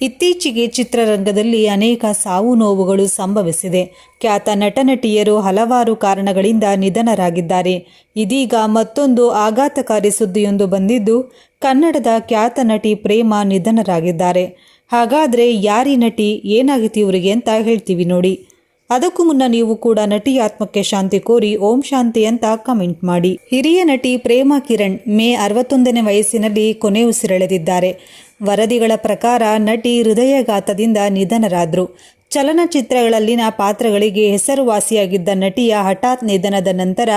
ಇತ್ತೀಚೆಗೆ ಚಿತ್ರರಂಗದಲ್ಲಿ ಅನೇಕ ಸಾವು ನೋವುಗಳು ಸಂಭವಿಸಿದೆ. ಖ್ಯಾತ ನಟನಟಿಯರು ಹಲವಾರು ಕಾರಣಗಳಿಂದ ನಿಧನರಾಗಿದ್ದಾರೆ. ಇದೀಗ ಮತ್ತೊಂದು ಆಘಾತಕಾರಿ ಸುದ್ದಿಯೊಂದು ಬಂದಿದ್ದು, ಕನ್ನಡದ ಖ್ಯಾತ ನಟಿ ಪ್ರೇಮ ನಿಧನರಾಗಿದ್ದಾರೆ. ಹಾಗಾದರೆ ಯಾರಿ ನಟಿ ಏನಾಗಿತ್ತು ಇವರಿಗೆ ಅಂತ ಹೇಳ್ತೀವಿ ನೋಡಿ. ಅದಕ್ಕೂ ಮುನ್ನ ನೀವು ಕೂಡ ನಟಿ ಆತ್ಮಕ್ಕೆ ಶಾಂತಿ ಕೋರಿ ಓಂ ಶಾಂತಿ ಅಂತ ಕಮೆಂಟ್ ಮಾಡಿ. ಹಿರಿಯ ನಟಿ ಪ್ರೇಮಾ ಕಿರಣ್ ಮೇ ಅರವತ್ತೊಂದನೇ ವಯಸ್ಸಿನಲ್ಲಿ ಕೊನೆ ಉಸಿರೆಳೆದಿದ್ದಾರೆ. ವರದಿಗಳ ಪ್ರಕಾರ ನಟಿ ಹೃದಯಘಾತದಿಂದ ನಿಧನರಾದರು. ಚಲನಚಿತ್ರಗಳಲ್ಲಿನ ಪಾತ್ರಗಳಿಗೆ ಹೆಸರುವಾಸಿಯಾಗಿದ್ದ ನಟಿಯ ಹಠಾತ್ ನಿಧನದ ನಂತರ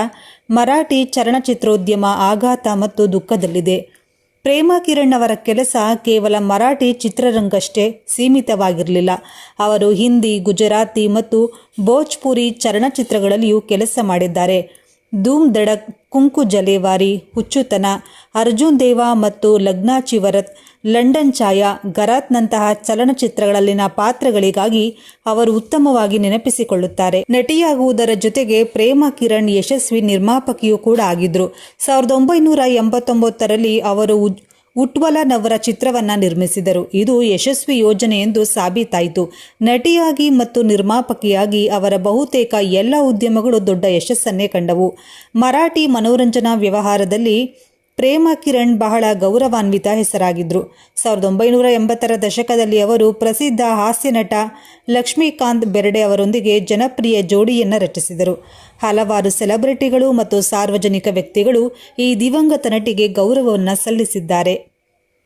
ಮರಾಠಿ ಚಲನಚಿತ್ರೋದ್ಯಮ ಆಘಾತ ಮತ್ತು ದುಃಖದಲ್ಲಿದೆ. ಪ್ರೇಮ ಕಿರಣ್ ಅವರ ಕೆಲಸ ಕೇವಲ ಮರಾಠಿ ಚಿತ್ರರಂಗಷ್ಟೇ ಸೀಮಿತವಾಗಿರಲಿಲ್ಲ. ಅವರು ಹಿಂದಿ, ಗುಜರಾತಿ ಮತ್ತು ಭೋಜ್ಪುರಿ ಚಲನಚಿತ್ರಗಳಲ್ಲಿಯೂ ಕೆಲಸ ಮಾಡಿದ್ದಾರೆ. ಧೂಮ್ ದಡಕ್ ಕುಂಕು ಜಲೇವಾರಿ, ಹುಚ್ಚುತನ, ಅರ್ಜುನ್ ದೇವ ಮತ್ತು ಲಗ್ನಾಚಿ ವರತ್ ಲಂಡನ್ ಛಾಯಾ, ಗರಾತ್ನಂತಹ ಚಲನಚಿತ್ರಗಳಲ್ಲಿನ ಪಾತ್ರಗಳಿಗಾಗಿ ಅವರು ಉತ್ತಮವಾಗಿ ನೆನಪಿಸಿಕೊಳ್ಳುತ್ತಾರೆ. ನಟಿಯಾಗುವುದರ ಜೊತೆಗೆ ಪ್ರೇಮ ಕಿರಣ್ ಯಶಸ್ವಿ ನಿರ್ಮಾಪಕಿಯೂ ಕೂಡ ಆಗಿದ್ರು. ಸಾವಿರದ ಒಂಬೈನೂರ ಎಂಬತ್ತೊಂಬತ್ತರಲ್ಲಿ ಅವರು ಉಜ್- ನವರ ಚಿತ್ರವನ್ನ ನಿರ್ಮಿಸಿದರು. ಇದು ಯಶಸ್ವಿ ಯೋಜನೆ ಎಂದು ಸಾಬೀತಾಯಿತು. ನಟಿಯಾಗಿ ಮತ್ತು ನಿರ್ಮಾಪಕಿಯಾಗಿ ಅವರ ಬಹುತೇಕ ಎಲ್ಲ ಉದ್ಯಮಗಳು ದೊಡ್ಡ ಯಶಸ್ಸನ್ನೇ ಕಂಡವು. ಮರಾಠಿ ಮನೋರಂಜನಾ ವ್ಯವಹಾರದಲ್ಲಿ ಪ್ರೇಮ ಕಿರಣ್ ಬಹಳ ಗೌರವಾನ್ವಿತ ಹೆಸರಾಗಿದ್ದರು ಸಾವಿರದ ಒಂಬೈನೂರ ಎಂಬತ್ತರ ದಶಕದಲ್ಲಿ ಅವರು ಪ್ರಸಿದ್ಧ ಹಾಸ್ಯ ನಟ ಲಕ್ಷ್ಮೀಕಾಂತ್ ಬೆರ್ಡೆ ಅವರೊಂದಿಗೆ ಜನಪ್ರಿಯ ಜೋಡಿಯನ್ನು ರಚಿಸಿದರು. ಹಲವಾರು ಸೆಲೆಬ್ರಿಟಿಗಳು ಮತ್ತು ಸಾರ್ವಜನಿಕ ವ್ಯಕ್ತಿಗಳು ಈ ದಿವಂಗತ ನಟಿಗೆ ಗೌರವವನ್ನು ಸಲ್ಲಿಸಿದ್ದಾರೆ.